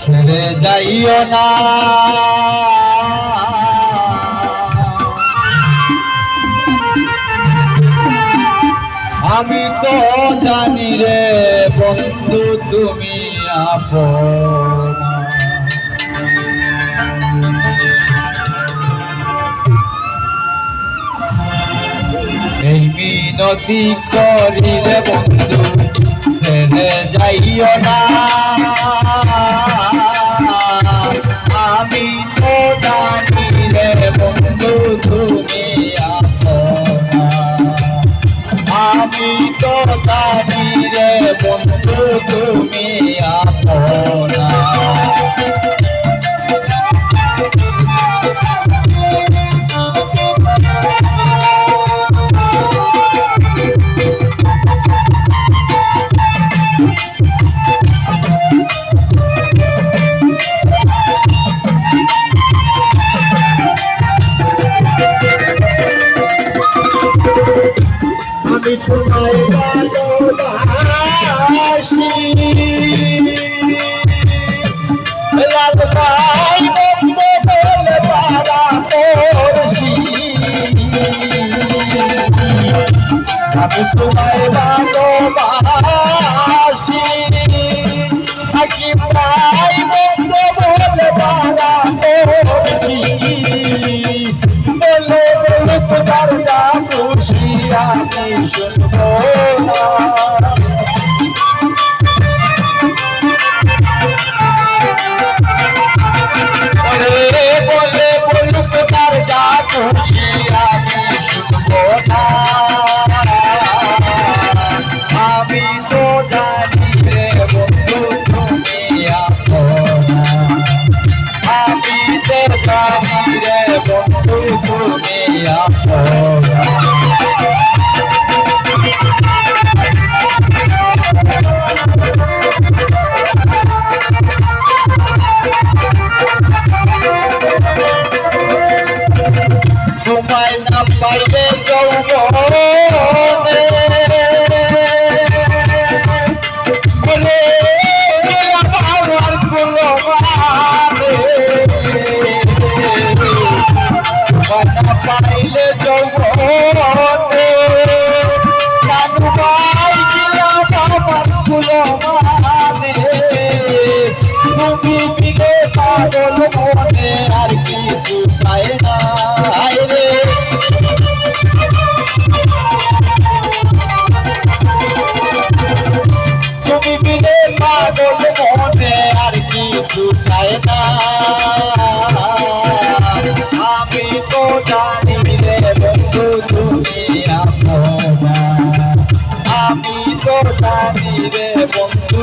ছেড়ে যাইও না। আমি তো জানি রে বন্ধু তুমি আপনা। মিনতি করিলে বন্ধু সেনে যাইও না। আমি তোমায় ভালোবাসি। লাল ভাই বন্ধ বলে পারা পড়ছি। আমি তোমায় ভালোবাসি যায় না তুমি বিনে পাগল মনে আর না। আমি তো জানি বন্ধু, তুমি আমি তো বন্ধু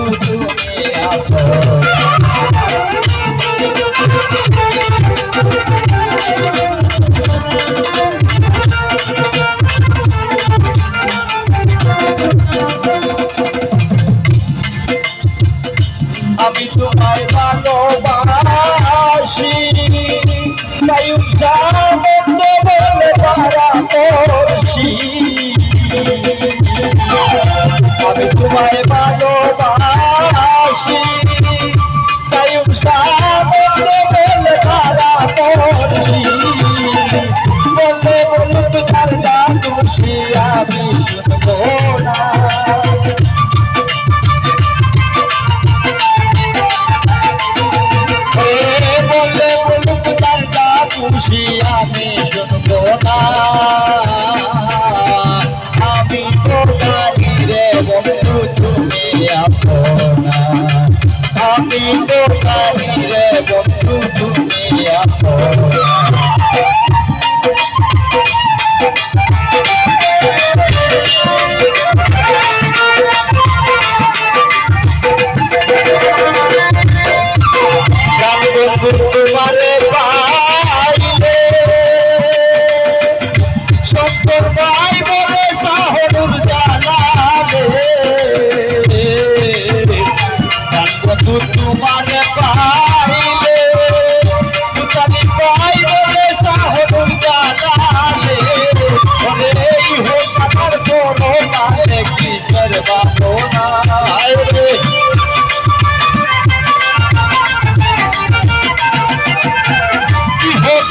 caiu já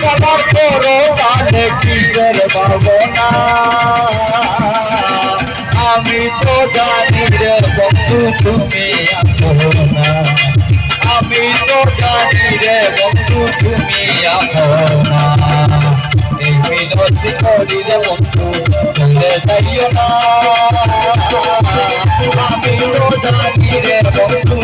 কালার করো তাহলে কিসের ভাবনা আমি তো জানি রে বন্ধু, তুমি আপনা আমি তো জানি রে বন্ধু, তুমি আপনা এই মিনতি করি রে বন্ধু, সঙ্গে যাইও না। আমি তো জানি রে বন্ধু